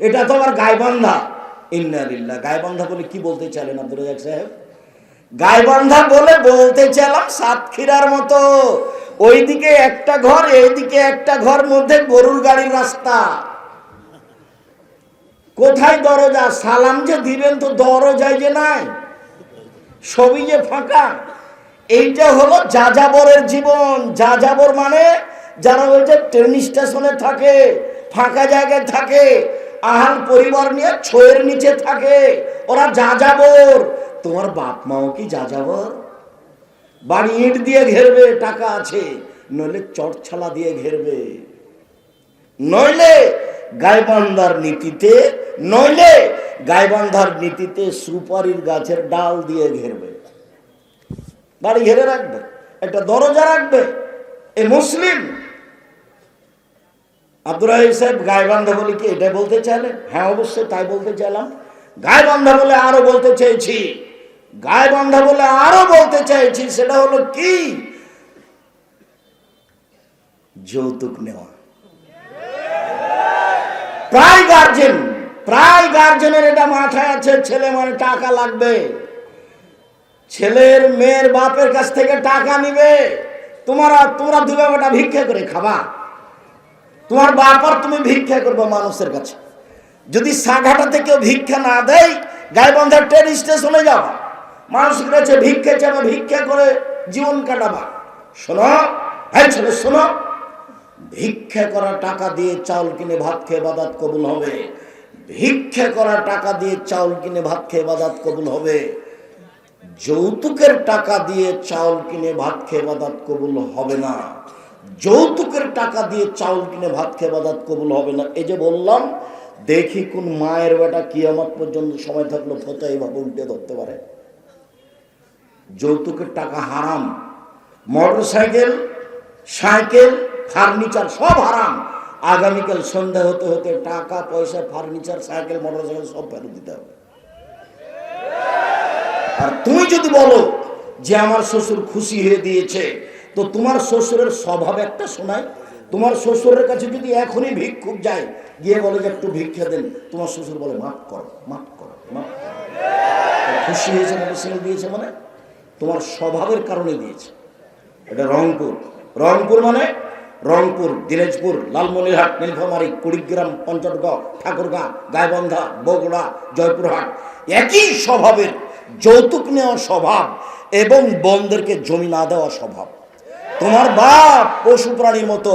এটা তো আমার গায়বান্ধা ইন্নারিল্লা গায়বান্ধা বলে কি বলতে চাইলেন আব্দুল রাজাক সাহেব? গায়বান্ধা বলে বলতে চাইলাম সাতক্ষীরার মতো। ওইদিকে একটা ঘর, এইদিকে একটা ঘর, মধ্যে গরুর গাড়ির রাস্তা। কোথায় দরজা? সালাম যে দিবেন তো দরজায় যে নাই। সবই যে ফাঁকা। এইটা হলো যাযাবরের জীবন। যাযাবর মানে যারা ওই যে ট্রেন স্টেশনে থাকে, ফাঁকা জায়গায় থাকে আহাল পরিবার নিয়ে ছয়ের নিচে থাকে। ওরা যাযাবর। তোমার বাপ মাও কি যাযাবর? বাড়ি ইট দিয়ে ঘেরবে, টাকা আছে, নইলে চটছালা দিয়ে ঘেরবে। নইলে গাইবান্ধার নীতিতে, নইলে গাইবান্ধার নীতিতে সুপারির গাছের ডাল দিয়ে ঘেরবে। বাড়ি ঘেরে রাখবে, একটা দরজা রাখবে। এ মুসলিম আব্দুর রাহিব সাহেব গায়বান্ধা বলে কি এটা বলতে চাইলেন? হ্যাঁ অবশ্যই তাই বলতে চাইলাম। গায়বান্ধা বলে আরও বলতে চেয়েছি গায়বান্ধা বলে আরও বলতে চাইছি, সেটা হলো কি? যৌতুক নেওয়া। প্রায় গার্জেন প্রায় গার্জেনের এটা মাথায় আছে, ছেলে মানে টাকা লাগবে। ছেলের মেয়ের বাপের কাছ থেকে টাকা নিবে। তোমরা তোমরা দুবে বেটা ভিক্ষা করে খাবা। তোমার বাপ আর তুমি ভিক্ষা করবে মানুষের কাছে। যদি সাঘাটাতে কেউ ভিক্ষা না দেয় গাইবন্ধার ট্রেন স্টেশনে যাবা। মানুষের কাছে ভিক্ষা চাবা ভিক্ষা করে জীবন কাটাবা। শোনো হ্যাঁ ছেলে, শোনো। ভিক্ষা করা টাকা দিয়ে চাউল কিনে ভাত খেয়ে বাদাত কবুল হবে। ভিক্ষা করা টাকা দিয়ে চাউল কিনে ভাত খেয়ে বাদাত কবুল হবে। যৌতুকের টাকা দিয়ে চাউল কিনে ভাত খেয়ে বাদাত কবুল হবে না। যৌতুকের টাকা দিয়ে চাউল কিনে ভাত খেয়ে কবুল হবে না। এই যে বললাম, দেখি কোন মায়ের বেটা কিয়ামত পর্যন্ত সময় থাকল ফতো এইভাবে উল্টে ধরতে পারে। যৌতুকের টাকা হারাম মোটর সাইকেল সাইকেল ফার্নিচার সব হারাম। আগামীকাল সন্ধ্যা হতে হতে টাকা, পয়সা, ফার্নিচার, সাইকেল মোটর সাইকেল সব ফেরত দিতে হবে। আর তুমি যদি বলো যে আমার শ্বশুর খুশি হয়ে দিয়েছে তো তোমার শ্বশুরের স্বভাব একটা শোনায়। তোমার শ্বশুরের কাছে যদি এখনই ভিক্ষুক যায়, গিয়ে বলে যে একটু ভিক্ষা দেন, তোমার শ্বশুর বলে, মাফ করো মাফ করো খুশি হয়েছে মোটরসাইকেল দিয়েছে মানে তোমার স্বভাবের কারণে দিয়েছে। এটা রংপুর। রংপুর মানে রংপুর, দিনাজপুর, লালমনিরহাট, নীলফামারী, কুড়িগ্রাম, পঞ্চগড়, ঠাকুরগাঁ গায়বন্ধা বগুড়া, জয়পুরহাট। একই স্বভাবের যৌতুক নেওয়া স্বভাব এবং বোনদেরকে জমি না দেওয়া স্বভাব। তোমার বাপ পশু প্রাণীর মতো।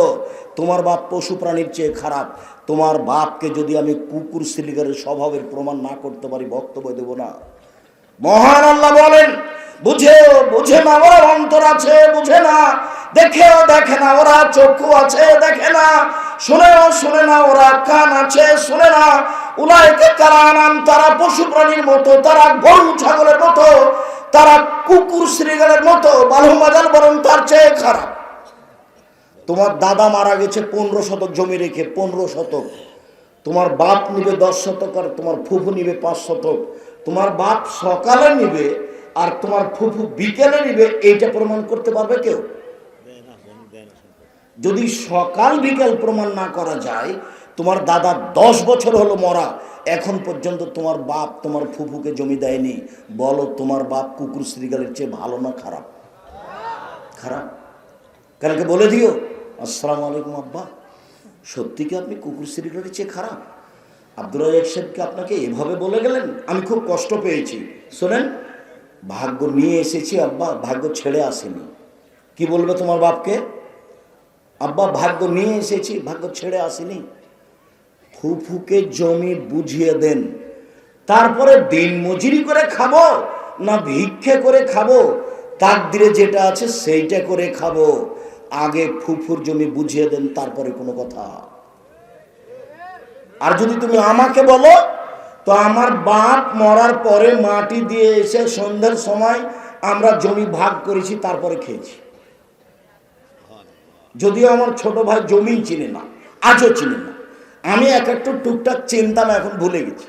তোমার বাপ পশু প্রাণীর চেয়ে খারাপ। তোমার বাপকে যদি আমি কুকুর সিলিগারের স্বভাবের প্রমাণ না করতে পারি, বক্তব্য দেব না। মহান আল্লাহ বলেন, বুঝে বুঝে না, ওরা অন্তর আছে, বুঝে না। দেখেও দেখে না, ওরা চক্ষু আছে, দেখে না। শুনেও শুনে না, ওরা কান আছে, শুনে না। উলাইকে কারা নাম তারা পশু প্রাণীর মতো, তারা গরু, ছাগলের মতো। তারা কুকুর শ্রীগালের মতো বালু মাজাল বরং তার চেয়ে খারাপ। তোমার দাদা মারা গেছে পনেরো শতক জমি রেখে, পনেরো শতক। তোমার বাপ নিবে দশ শতক আর তোমার ফুফু নিবে পাঁচ শতক। তোমার বাপ সকালে নিবে আর তোমার ফুফু বিকেলে নিবে, এইটা প্রমাণ করতে পারবে কেউ? যদি সকাল বিকেল প্রমাণ না করা যায়, তোমার দাদা দশ বছর হলো মরা এখন পর্যন্ত তোমার বাপ তোমার ফুফুকে জমি দেয়নি। বলো, তোমার বাপ কুকুর শ্রীগালের চেয়ে ভালো না খারাপ? খারাপ? কালকে বলে দিও, আসসালামু আলাইকুম আব্বা। সত্যি কি আপনি কুকুর শ্রীগালের চেয়ে খারাপ? আব্দুল রাজাক সাহেবকে আপনাকে এভাবে বলে গেলেন? আমি খুব কষ্ট পেয়েছি। শোনেন, ভাগ্য নিয়ে এসেছি আব্বা, ভাগ্য ছেড়ে আসেনি। কি বলবে তোমার বাপকে? আব্বা, ভাগ্য নিয়ে এসেছি, ভাগ্য ছেড়ে আসেনি। ফুফুকে জমি বুঝিয়ে দেন। তারপরে দিন মজুরি করে খাব না ভিক্ষে করে খাব? তাকদিরে যেটা আছে সেইটা করে খাব। আগে ফুফুর জমি বুঝিয়ে দেন, তারপরে কোনো কথা। আর যদি তুমি আমাকে বলো, তো আমার বাপ মরার পরে মাটি দিয়ে এসে সন্ধ্যার সময় আমরা জমি ভাগ করেছি, তারপরে খেয়েছি। যদিও আমার ছোট ভাই জমি চিনে না, আজও চিনে না। আমি এক একটু টুকটাক চিনতাম এখন ভুলে গেছি।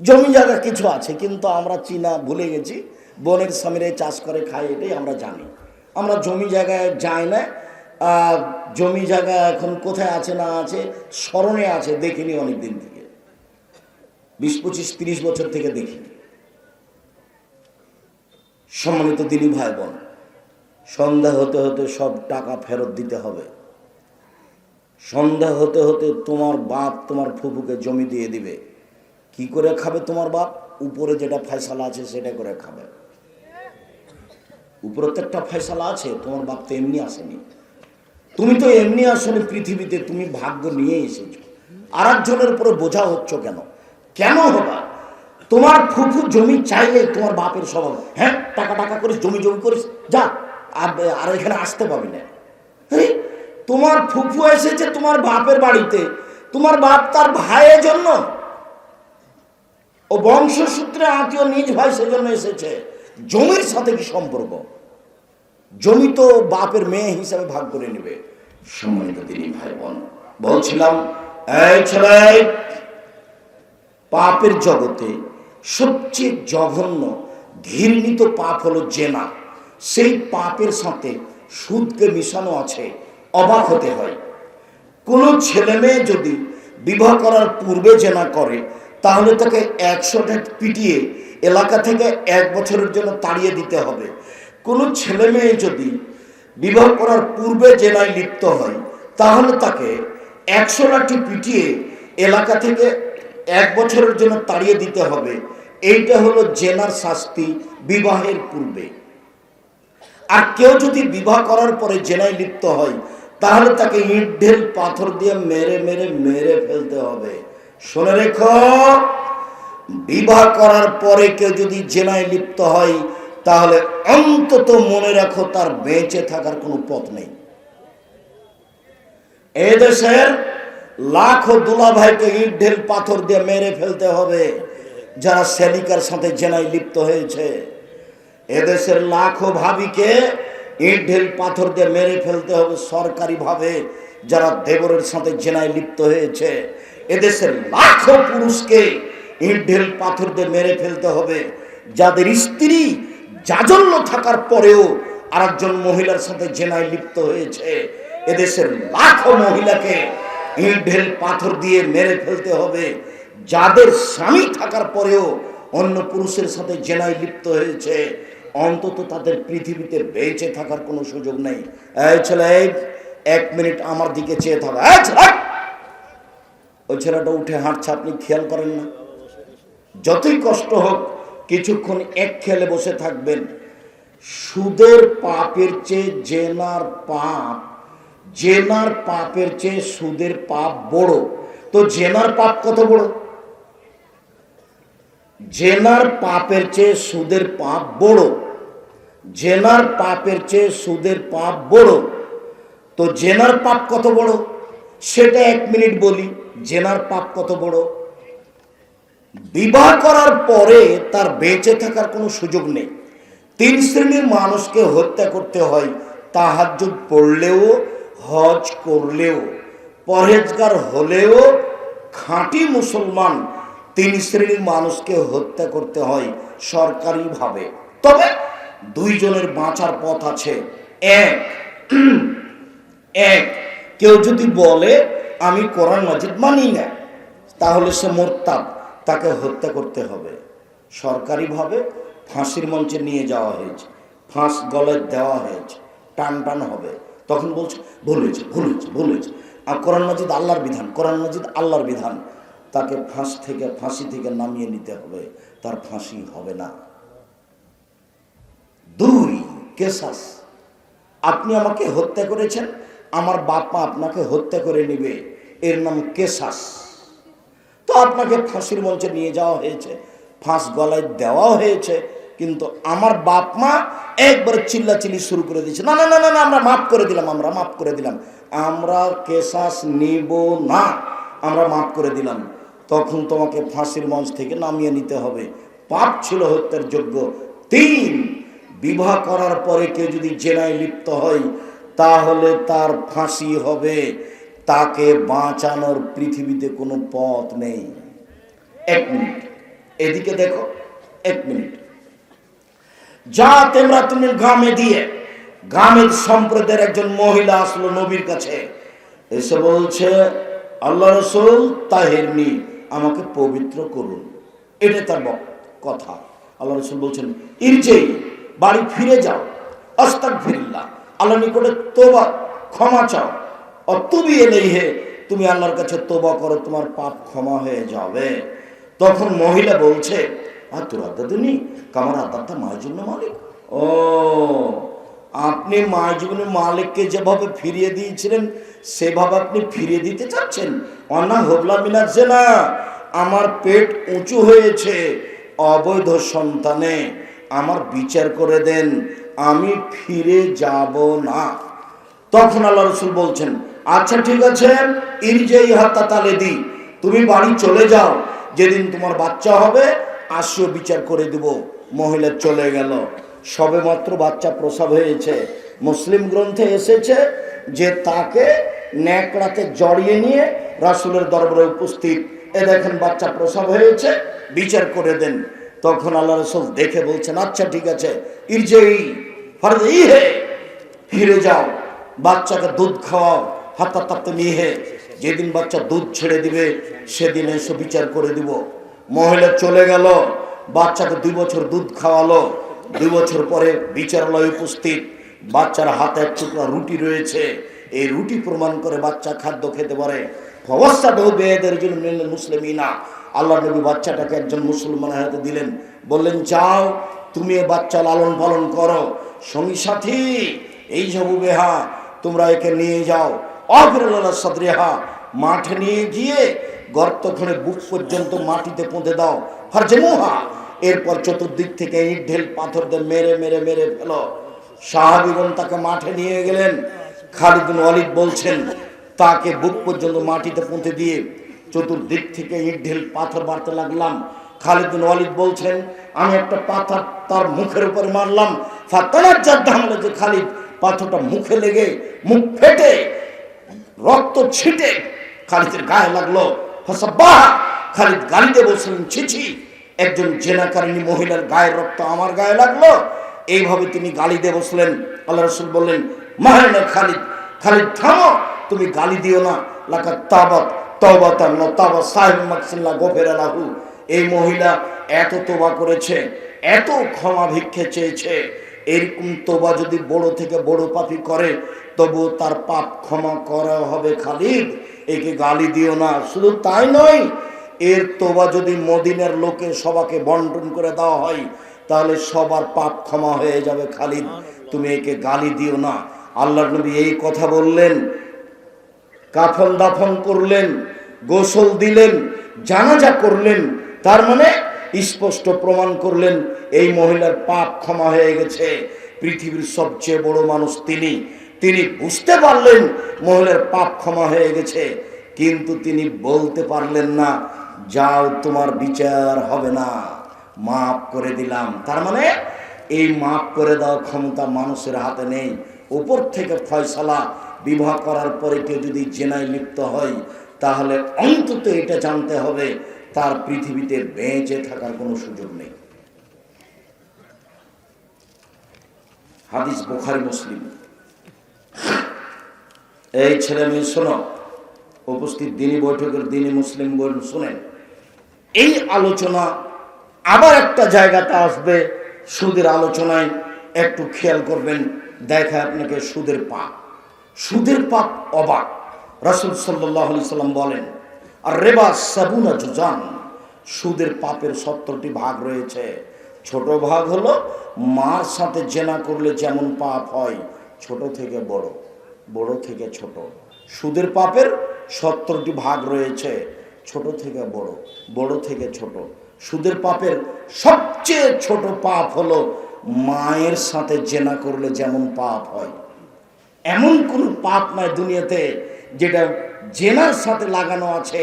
জমি জায়গা কিছু আছে কিন্তু আমরা চিনা ভুলে গেছি। বনের সামিরে চাষ করে খাই এটাই আমরা জানি। আমরা জমি জায়গায় যাই না। জমি জায়গা এখন কোথায় আছে না আছে স্মরণে আছে দেখিনি অনেক দিন থেকে। বিশ পঁচিশ তিরিশ বছর থেকে দেখিনি সম্মানিত দিনী ভাই বোন সন্ধ্যা হতে হতে সব টাকা ফেরত দিতে হবে। সন্ধ্যা হতে হতে তোমার বাপ তোমার ফুফুকে জমি দিয়ে দিবে। কি করে খাবে তোমার বাপ? উপরে যেটা ফয়সালা আছে সেটা করে খাবে। উপরে তো একটা ফয়সালা আছে তোমার বাপ তো এমনি আসেনি। তুমি তো এমনি আসলে পৃথিবীতে তুমি ভাগ্য নিয়ে এসেছ। আর একজনের উপরে বোঝা হচ্ছ কেন? কেন হবা? তোমার ফুফু জমি চাইলে তোমার বাপের স্বভাব হ্যাঁ টাকা টাকা করিস জমি জমি করিস যা আর এখানে আসতে পাবি না। আরে, তোমার ফুফু এসেছে তোমার বাপের বাড়িতে। তোমার বাপ তার ভাইয়ের জন্য। ও বংশসূত্রে আত্মীয় নিজ ভাই সেজন্য এসেছে। জমির সাথে কি সম্পর্ক? জমি তো বাপের মেয়ে হিসাবে ভাগ করে নেবে। সম্মানিত দিনী ভাই বোন বলছিলাম পাপের জগতে সবচেয়ে জঘন্য, ঘৃণিত পাপ হলো জেনা। সেই পাপের সাথে সুদকে মিশানো আছে। অবাক হতে হয়। কোনো ছেলে মেয়ে যদি বিবাহ করার পূর্বে জেনা করে, তাহলে তাকে একশোটা পিটিয়ে এলাকা থেকে এক বছরের জন্য তাড়িয়ে দিতে হবে। কোনো ছেলে মেয়ে যদি বিবাহ করার পূর্বে জেনায় লিপ্ত হয়, তাহলে তাকে একশো লাঠি পিটিয়ে এলাকা থেকে এক বছরের জন্য তাড়িয়ে দিতে হবে। এইটা হলো জেনার শাস্তি বিবাহের পূর্বে। আর কেউ যদি বিবাহ করার পরে জেনায় লিপ্ত হয় তাহলে তাকে ইট ঢেল পাথর দিয়ে মেরে মেরে মেরে ফেলতে হবে। শুনে রেখো, বিবাহ করার পরে কেউ যদি জেনায় লিপ্ত হয়, তাহলে অন্তত মনে রাখো তার বেঁচে থাকার কোনো পথ নেই। এ দেশের লাখো দুলা ভাইকে ইট ঢেল পাথর দিয়ে মেরে ফেলতে হবে, যারা সেলিকার সাথে জেনায় লিপ্ত হয়েছে। এদেশের লাখো ভাবিকে ইট ঢেল পাথর দিয়ে মেরে ফেলতে হবে সরকারিভাবে, যারা দেবরের সাথে জেনায় লিপ্ত হয়েছে। এদেশের লাখো পুরুষকে ইট ঢেল পাথর দিয়ে মেরে ফেলতে হবে। যাদের স্ত্রী জাজল্য থাকার পরেও আরেকজন মহিলার সাথে জেনায় লিপ্ত হয়েছে, এদেশের লাখো মহিলাকে ইট ঢেল পাথর দিয়ে মেরে ফেলতে হবে। যাদের স্বামী থাকার পরেও অন্য পুরুষের সাথে জেনায় লিপ্ত হয়েছে অন্তত তাদের পৃথিবীতে বেঁচে থাকার কোনো সুযোগ নেই। ছেলে, এক মিনিট আমার দিকে চেয়ে থাকো! ওই ছেলেটা উঠে হাঁটছে, আপনি খেয়াল করেন না। যতই কষ্ট হোক, কিছুক্ষণ এক খেলে বসে থাকবেন। সুদের পাপের চেয়ে জেনার পাপ, জেনার পাপের চেয়ে সুদের পাপ বড়। তো জেনার পাপ কত বড়? জেনার পাপের চেয়ে সুদের পাপ বড়। জেনার পাপের চেয়ে সুদের পাপ বড়। তো জেনার পাপ কত বড়? সেটা এক মিনিট বলি, জেনার পাপ কত বড়? বিবাহ করার পরে তার বেঁচে থাকার কোনো সুযোগ নেই। তিন শ্রেণির মানুষকে হত্যা করতে হয়, তাহাজ্জুদ পড়লেও, হজ করলেও, পরহেজগার হলেও, খাঁটি মুসলমান তিন শ্রেণির মানুষকে হত্যা করতে হয় সরকারিভাবে। তবে দুইজনের বাঁচার পথ আছে। এক। এক। কেউ যদি বলে, আমি কোরআন মাজিদ মানি না, তাহলে সে মোরতাব তাকে হত্যা করতে হবে। সরকারিভাবে ফাঁসির মঞ্চে নিয়ে যাওয়া হয়েছে। ফাঁস গলায় দেওয়া হয়েছে। টান টান হবে। তখন বলছে, ভুল হয়েছে ভুল হয়েছে ভুল হয়েছে। আর কোরআন মাজিদ আল্লাহর বিধান, কোরআন মাজিদ আল্লাহর বিধান। তাকে ফাঁস থেকে, ফাঁসি থেকে নামিয়ে নিতে হবে। তার ফাঁসি হবে না। দুই কেসাস আপনি আমাকে হত্যা করেছেন আমার বাপা আপনাকে হত্যা করে নেবে। এর নাম কেসাস তো আপনাকে ফাঁসির মঞ্চে নিয়ে যাওয়া হয়েছে ফাঁস গলায় দেওয়া হয়েছে কিন্তু আমার বাপ মা একবার চিল্লাচিল্লি শুরু করে দিয়েছে। না না না না, আমরা মাফ করে দিলাম আমরা মাফ করে দিলাম। আমরা কেসাস নিব না আমরা মাফ করে দিলাম। তখন তোমাকে ফাঁসির মঞ্চ থেকে নামিয়ে নিতে হবে। পাপ ছিল হত্যার যোগ্য। তিন বিবাহ করার পরে কেউ যদি জেনায় লিপ্ত হয়, তাহলে তার ফাঁসি হবে। তাকে বাঁচানোর পৃথিবীতে কোনো পথ নেই। এক মিনিট। এদিকে দেখো, এক মিনিট। যা তোমরা তুমি গ্রামে দিয়ে গ্রামের সম্প্রদায়ের একজন মহিলা আসলো নবীর কাছে। এসে বলছে, আল্লাহ রসুল তাহেরনি আমাকে পবিত্র করুন। এটা তার কথা। আল্লাহ রসুল বলছেন, ইরজেই। বাড়ি ফিরে যাও। আস্তাক ফিরিল্লা আল্লাহ নিকটে তোবা ক্ষমা চাও। অতুবি এলেই হে তুমি আল্লাহর কাছে তোবা করো, তোমার পাপ ক্ষমা হয়ে যাবে। তখন মহিলা বলছে, আর তোর আদাদুনি কামার আদারটা মায়ের জন্য মালিক? ও, আপনি মায়ের জীবনের মালিককে যেভাবে ফিরিয়ে দিয়েছিলেন, সেভাবে আপনি ফিরিয়ে দিতে চাচ্ছেন? অনা হোবলা মিনাচ্ছে না আমার পেট উঁচু হয়েছে, অবৈধ সন্তানে। আমার বিচার করে দেন, আমি ফিরে যাব না। তখন আল্লাহ রসুল বলছেন আচ্ছা ঠিক আছে ইরজেই হাত্তা তালে দি তুমি বাড়ি চলে যাও, যেদিন তোমার বাচ্চা হবে, আসিও, বিচার করে দিব। মহিলা চলে গেল। সবে মাত্র বাচ্চা প্রসব হয়েছে। মুসলিম গ্রন্থে এসেছে যে তাকে ন্যাকড়াতে জড়িয়ে নিয়ে রাসুলের দরবারে উপস্থিত। এ দেখেন, বাচ্চা প্রসব হয়েছে, বিচার করে দেন। তখন আল্লাহ রসুল দেখে বলছেন আচ্ছা ঠিক আছে ফিরে যাও, বাচ্চাকে দুধ খাওয়াও হাতা তাতে নিয়ে যেদিন বাচ্চা দুধ ছেড়ে দিবে, সেদিন এসে বিচার করে দিব। মহিলা চলে গেল, বাচ্চাকে দুই বছর দুধ খাওয়ালো, দুই বছর পরে বিচারালয় উপস্থিত, বাচ্চার হাতে এক টুকরা রুটি রয়েছে, এই রুটি প্রমাণ করে বাচ্চা খাদ্য খেতে পারে। অবস্থা ঢোবে এদের জন্য মুসলিমিনা আল্লাহ নবী বাচ্চাটাকে একজন মুসলমানের হাতে দিলেন। বললেন, যাও, তুমি এ বাচ্চা লালন পালন করো। সঙ্গী সাথী, এই সব বেহা, তোমরা একে নিয়ে যাও। অফিরুল্লাহ সদরেহা, মাঠে নিয়ে গিয়ে গর্ত খুঁড়ে বুক পর্যন্ত মাটিতে পুঁতে দাও। ফারজেমুহা এরপর চতুর্দিক থেকে ইট, ঢেল, পাথর দিয়ে মেরে মেরে মেরে ফেল। সাহাবিগণ তাকে মাঠে নিয়ে গেলেন। খালিদ বিন ওয়ালিদ বলছেন, তাকে বুক পর্যন্ত মাটিতে পুঁতে দিয়ে চতুর্দিক থেকে ইট ঢেল পাথর মারতে লাগলাম। খালিদ বিন ওয়ালিদ বলছেন, আমি একটা পাথর তার মুখের উপরে মারলাম। ফাতানার যাদ্দা যে খালিদ পাথরটা মুখে লেগে মুখ ফেটে, রক্ত ছিটে খালিদের গায়ে লাগল। ফসাব্বাহ খালিদ গালিতে বলছিলেন, ছিছি, একজন জেনাকারিনী মহিলার গায়ের রক্ত আমার গায়ে লাগল। এইভাবে তিনি গালি দিয়ে বসলেন। আল্লাহ রসুল বললেন মাহেনা খালিদ খালিদ থামো, তুমি গালি দিও না। লাকা তাবাত তবাতান তাবা সাহেব মাকসিল্লা গোফের এই মহিলা এত তোবা করেছে এত ক্ষমা ভিক্ষে চেয়েছে। এরকম তোবা যদি বড় থেকে বড় পাপি করে তবু তার পাপ ক্ষমা করা হবে খালিদ। একে গালি দিও না শুধু তাই নয় এর তোবা যদি মদিনের লোকে সবাকে বন্টন করে দেওয়া হয় তাহলে সবার পাপ ক্ষমা হয়ে যাবে খালিদ। তুমি একে গালি দিও না। আল্লাহ নবী এই কথা বললেন কাফন দাফন করলেন, গোসল দিলেন, জানাজা করলেন, তার মানে স্পষ্ট প্রমাণ করলেন এই মহিলার পাপ ক্ষমা হয়ে গেছে। পৃথিবীর সবচেয়ে বড় মানুষ তিনি। তিনি বুঝতে পারলেন মহিলার পাপ ক্ষমা হয়ে গেছে, কিন্তু তিনি বলতে পারলেন না, যাও, তোমার বিচার হবে না। মাফ করে দিলাম। তার মানে এই মাফ করে দেওয়ার ক্ষমতা মানুষের হাতে নেই। উপর থেকে ফয়সালা বিবাহ করার পরে কেউ যদি জেনায় লিপ্ত হয়, তাহলে অন্তত এটা জানতে হবে, তার পৃথিবীতে বেঁচে থাকার কোনো সুযোগ নেই। হাদিস বোখারি, মুসলিম। এই ছেলে মেয়ে, শোনো, উপস্থিত দিনী বৈঠকের দিনী মুসলিম বোন শোনেন। এই আলোচনা আবার একটা জায়গাতে আসবে, সুদের আলোচনায় একটু খেয়াল করবেন দেখা আপনাকে সুদের পাপ সুদের পাপ অবাক। রাসুল সাল্লাহ সাল্লাম বলেন আর রেবা সাবুনা জুজান। সুদের পাপের সত্তরটি ভাগ রয়েছে। ছোট ভাগ হলো মার সাথে জেনা করলে যেমন পাপ হয়, ছোট থেকে বড় বড় থেকে ছোট। সুদের পাপের সত্তরটি ভাগ রয়েছে, ছোট থেকে বড় বড় থেকে ছোট। সুদের পাপের সবচেয়ে ছোট পাপ হলো মায়ের সাথে জেনা করলে যেমন পাপ হয় এমন কোন পাপ নয় দুনিয়াতে যেটা জেনার সাথে লাগানো আছে,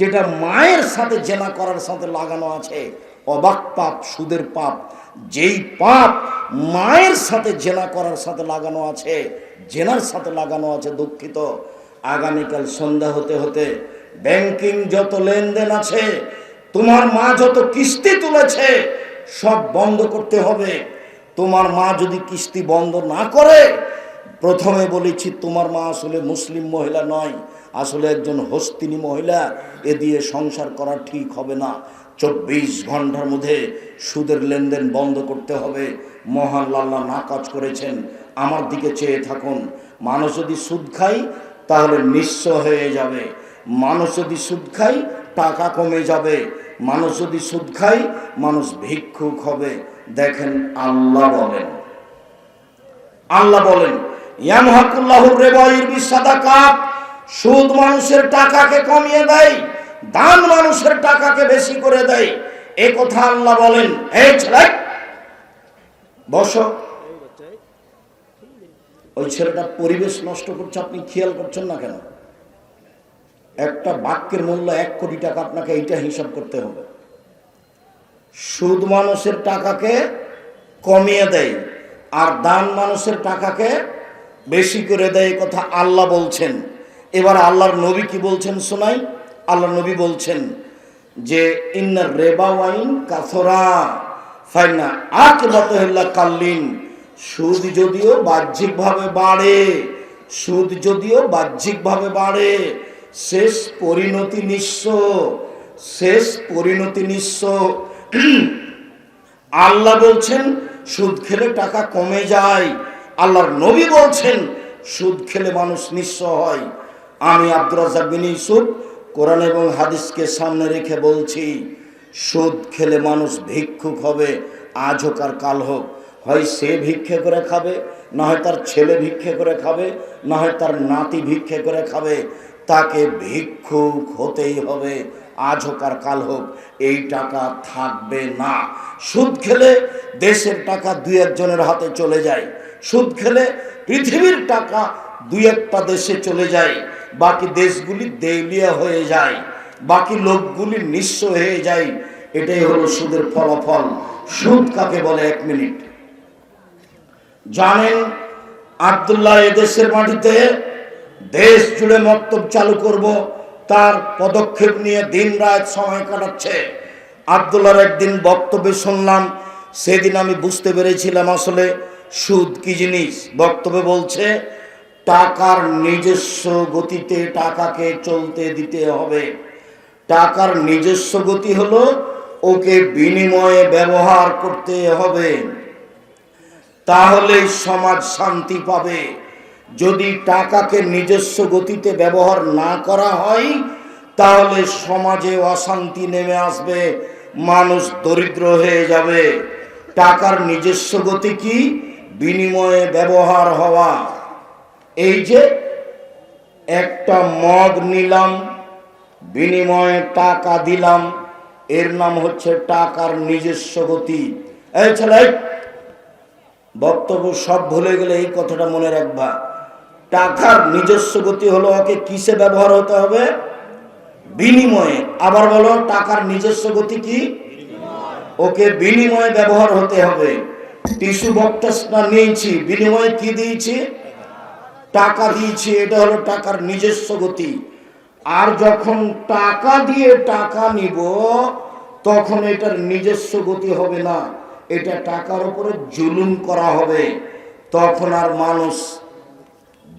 যেটা মায়ের সাথে জেনা করার সাথে লাগানো আছে। অবাক পাপ, সুদের পাপ, যেই পাপ মায়ের সাথে জেনা করার সাথে লাগানো আছে, জেনার সাথে লাগানো আছে দুঃখিত। আগামীকাল সন্ধ্যা হতে হতে ব্যাংকিং যত লেনদেন আছে, তোমার মা যত কিস্তি তুলেছে, সব বন্ধ করতে হবে। তোমার মা যদি কিস্তি বন্ধ না করে প্রথমে বলেছি, তোমার মা আসলে মুসলিম মহিলা নয়, আসলে একজন হস্তিনী মহিলা। এ দিয়ে সংসার করা ঠিক হবে না। চব্বিশ ঘণ্টার মধ্যে সুদের লেনদেন বন্ধ করতে হবে। মহান লাল্লা না কাজ করেছেন। আমার দিকে চেয়ে থাকুন। মানুষ যদি সুদ খায়, তাহলে নিঃস্ব হয়ে যাবে। মানুষ যদি সুদ খায়, টাকা কমে যাবে। মানুষ যদি সুদ খায়, মানুষ ভিক্ষুক হবে। দেখেন, আল্লাহ বলেন। আল্লাহ বলেন ইয়ামহাকুল্লাহুর রেবাইর বিসাদাকাত সুদ মানুষের টাকাকে কমিয়ে দেয়, দান মানুষের টাকাকে বেশি করে দেয়। এ কথা আল্লাহ বলেন, এই ছেলে, বসো। ওই ছেলেটা পরিবেশ নষ্ট করছে, আপনি খেয়াল করছেন না কেন? একটা বাক্যের মূল্য এক কোটি টাকা, আপনাকে এইটা হিসাব করতে হবে। সুদ মানুষের টাকাকে কমিয়ে দেয়, আর দান মানুষের টাকাকে বেশি করে দেয় কথা আল্লাহ বলছেন। এবার আল্লাহর নবী কি বলছেন শোনাই? আল্লাহ নবী বলছেন যে ইন্নার রেবা ওয়াইন কাথরা ফাইনা আক বতহিল্লা কাল্লিন। সুদ যদিও বাহ্যিকভাবে বাড়ে, সুদ যদিও বাহ্যিকভাবে বাড়ে, শেষ পরিণতি নিঃস্ব, শেষ পরিণতি নিঃস্ব। আল্লাহ বলছেন, সুদ খেলে টাকা কমে যায় আল্লাহর নবী বলছেন, সুদ খেলে মানুষ নিঃস্ব হয়। আমি আব্দুর রাজাক বিন কোরআন এবং হাদিসকে সামনে রেখে বলছি, সুদ খেলে মানুষ ভিক্ষুক হবে, আজ হোক আর কাল হোক। হয় সে ভিক্ষে করে খাবে, না হয় তার ছেলে ভিক্ষে করে খাবে, না হয় তার নাতি ভিক্ষে করে খাবে। তাকে ভিক্ষুক হতেই হবে, আজ হোক আর কাল হোক। এই টাকা থাকবে না। সুদ খেলে দেশের টাকা দুই একজনের হাতে চলে যায়। সুদ খেলে পৃথিবীর টাকা দুই একটা দেশে চলে যায়, বাকি দেশগুলি দেউলিয়া হয়ে যায়, বাকি লোকগুলি নিঃস্ব হয়ে যায়, এটাই হলো সুদের ফলাফল। সুদ কাকে বলে? এক মিনিট। জানেন, আবদুল্লাহ এদেশের মাটিতে দেশ জুড়ে মক্তব চালু করব, তার পদক্ষেপ নিয়ে দিন রাত সময় কাটাচ্ছে। আবদুল্লাহর একদিন বক্তব্যে শুনলাম, সেদিন আমি বুঝতে পেরেছিলাম আসলে সুদ কি জিনিস? বক্তব্যে বলছে, টাকার নিজস্ব গতিতে টাকাকে চলতে দিতে হবে। টাকার নিজস্ব গতি হলো ওকে বিনিময়ে ব্যবহার করতে হবে। তাহলে সমাজ শান্তি পাবে। যদি টাকাকে নিজস্ব গতিতে ব্যবহার না করা হয়, তাহলে সমাজে অশান্তি নেমে আসবে, মানুষ দরিদ্র হয়ে যাবে। টাকার নিজস্ব গতি কি? বিনিময়ে ব্যবহার হওয়া। এই যে একটা মগ নিলাম, বিনিময়ে টাকা দিলাম, এর নাম হচ্ছে টাকার নিজস্ব গতি। এই বক্তব্য সব ভুলে গেলে এই কথাটা মনে রাখবা। টাকার নিজস্ব গতি হলো ওকে কিসে ব্যবহার হতে হবে? বিনিময়ে। আবার বলো, টাকার নিজস্ব গতি কি? ওকে বিনিময়ে ব্যবহার হতে হবে। টিস্যু বক্সটা নিয়েছি, বিনিময়ে কি দিয়েছি? টাকা দিয়েছি, এটা হলো টাকার নিজস্ব গতি। আর যখন টাকা দিয়ে টাকা নিব, তখন এটার নিজস্ব গতি হবে না। এটা টাকার উপরে জুলুম করা হবে। তখন আর মানুষ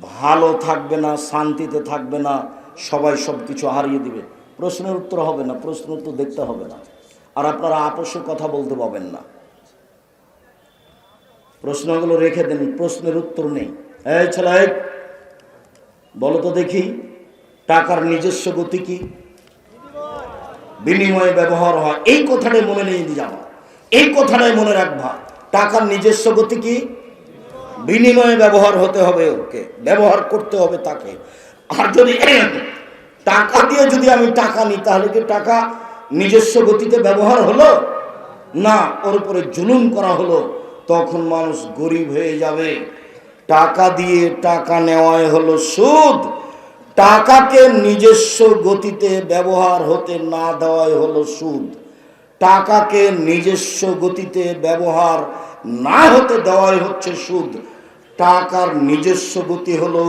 ভালো থাকবে না, শান্তিতে থাকবে না, সবাই সব কিছু হারিয়ে দিবে। প্রশ্নের উত্তর হবে না, প্রশ্ন উত্তর দেখতে হবে না। আর আপনারা আপসে কথা বলতে পাবেন না। প্রশ্নগুলো রেখে দেন, প্রশ্নের উত্তর নেই। বলো তো দেখি, টাকার নিজস্ব গতি কি? বিনিময়ে ব্যবহার হয়। এই কথাটাই মনে নিয়ে যাবা এই কথাটাই মনে রাখবা। টাকার নিজস্ব গতি কি? বিনিময়ে ব্যবহার হতে হবে ওকে। ব্যবহার করতে হবে তাকে। আর যদি টাকা দিয়ে যদি আমি টাকা নিই, তাহলে কি টাকা নিজস্ব গতিতে ব্যবহার হলো? না, ওর উপরে জুলুম করা হলো। তখন মানুষ গরিব হয়ে যাবে। টাকা দিয়ে টাকা নেওয়াই হলো সুদ। টাকাকে নিজস্ব গতিতে ব্যবহার হতে না দেওয়াই হলো সুদ। টাকাকে নিজস্ব গতিতে ব্যবহার না হতে দেওয়াই হচ্ছে সুদ। টাকার নিজস্ব গতি হলো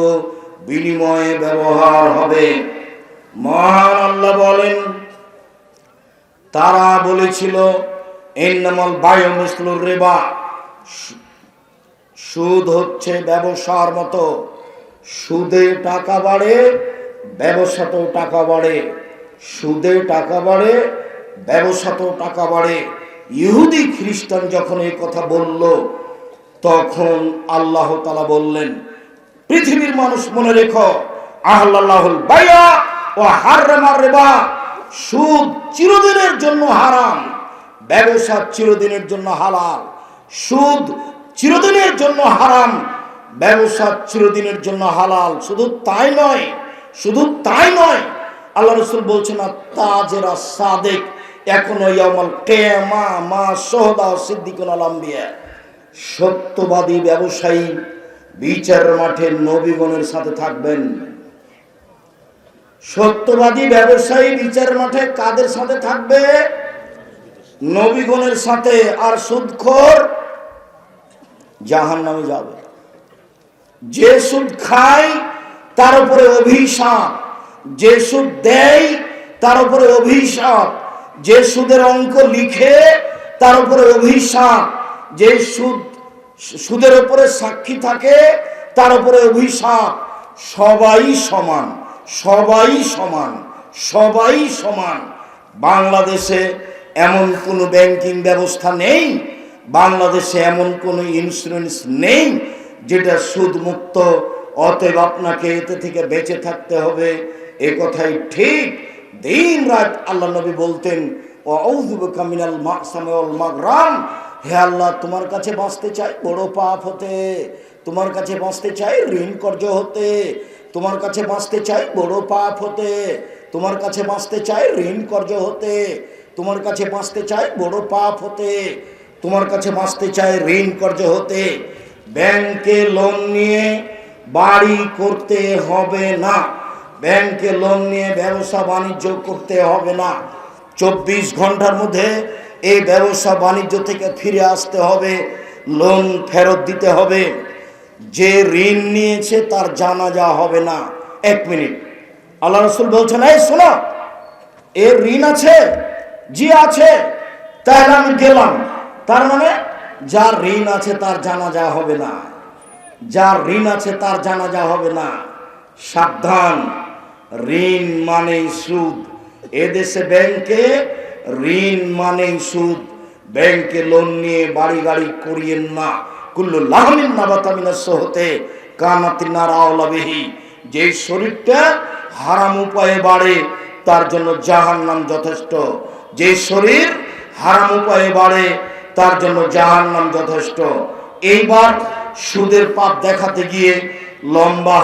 বিনিময়ে ব্যবহার হবে। মহান আল্লাহ বলেন, তারা বলেছিল এন্নামল বায়ু মুসলুর রেবা। সুদ হচ্ছে ব্যবসার মতো। সুদে টাকা বাড়ে, ব্যবসাতেও টাকা বাড়ে। সুদে টাকা বাড়ে, ব্যবসাতেও টাকা বাড়ে। ইহুদি খ্রিস্টান যখন এই কথা বলল, তখন আল্লাহ তালা বললেন, পৃথিবীর মানুষ মনে রেখো আহ্লাহুল বাইয়া ও হাররামার রেবা। সুদ চিরদিনের জন্য হারাম, ব্যবসা চিরদিনের জন্য হালাল। সুদ চিরদিনের জন্য হারাম, ব্যবসা চিরদিনের জন্য হালাল। শুধু তাই নয়, শুধু তাই নয়, আল্লাহ রসুল বলছে না তাজেরা সাদেক, এখনও ইয়ামাল কেমা মা সোহদা সিদ্দিকুল আলাম্বিয়া সত্যবাদী ব্যবসায়ী বিচার মাঠে নবীগণের সাথে থাকবেন। সত্যবাদী ব্যবসায়ী বিচার মাঠে কাদের সাথে থাকবে? নবীগণের সাথে। আর সুদখোর জাহান নামে যাবে। যে সুদ খায়, তার উপরে অভিশাপ। যে সুদ দেয়, তার উপরে অভিশাপ। যে সুদের অঙ্ক লিখে, তার উপরে অভিশাপ। যে সুদ, সুদের উপরে সাক্ষী থাকে, তার উপরে অভিশাপ। সবাই সমান সবাই সমান সবাই সমান। বাংলাদেশে এমন কোনো ব্যাংকিং ব্যবস্থা নেই বাংলাদেশে এমন কোনো ইন্স্যুরেন্স নেই যেটা সুদমুক্ত। অতএব আপনাকে এতে থেকে বেঁচে থাকতে হবে। এ কথাই ঠিক। দিন রাত আল্লাহ নবী বলতেন ও ঔযুবিকা মিনাল মাকসামি মাগরাম। হে আল্লাহ, তোমার কাছে বাঁচতে চাই বড় পাপ হতে। তোমার কাছে বাঁচতে চাই ঋণ কর্য হতে। তোমার কাছে বাঁচতে চাই বড় পাপ হতে। তোমার কাছে বাঁচতে চাই ঋণ কর্য হতে। তোমার কাছে বাঁচতে চাই বড় পাপ হতে। তোমার কাছে বাঁচতে চাই ঋণ কর্য হতে। ব্যাংকে লোন নিয়ে বাড়ি করতে হবে না। ব্যাংকে লোন নিয়ে ব্যবসা বাণিজ্য করতে হবে না। চব্বিশ ঘণ্টার মধ্যে এই ব্যবসা বাণিজ্য থেকে ফিরে আসতে হবে, লোন ফেরত দিতে হবে। যে ঋণ নিয়েছে তার জানা যা হবে না। এক মিনিট। আল্লাহ রসুল বলছেন, এই শোনো, এর ঋণ আছে, জি আছে, তাহলে আমি গেলাম। তার মানে যার ঋণ আছে তার জানাজা হবে না। যার ঋণ আছে তার জানাজা হবে না। সাবধান। ঋণ মানে সুদ। এদেশে ব্যাংকে ঋণ মানে সুদ। ব্যাংকে লোন নিয়ে বাড়ি গাড়ি করিয়েন না। কুল্লু লাহমিন নাবাতামিনা হতে কানাতিনার আওলাবিহি যে শরীরটা হারাম উপায়ে বাড়ে, তার জন্য জাহান নাম যথেষ্ট। যে শরীর হারাম উপায়ে বাড়ে তার জন্য জাহান নাম যথেষ্ট। এইবার সুদের পাপ দেখাতে গিয়ে লম্বা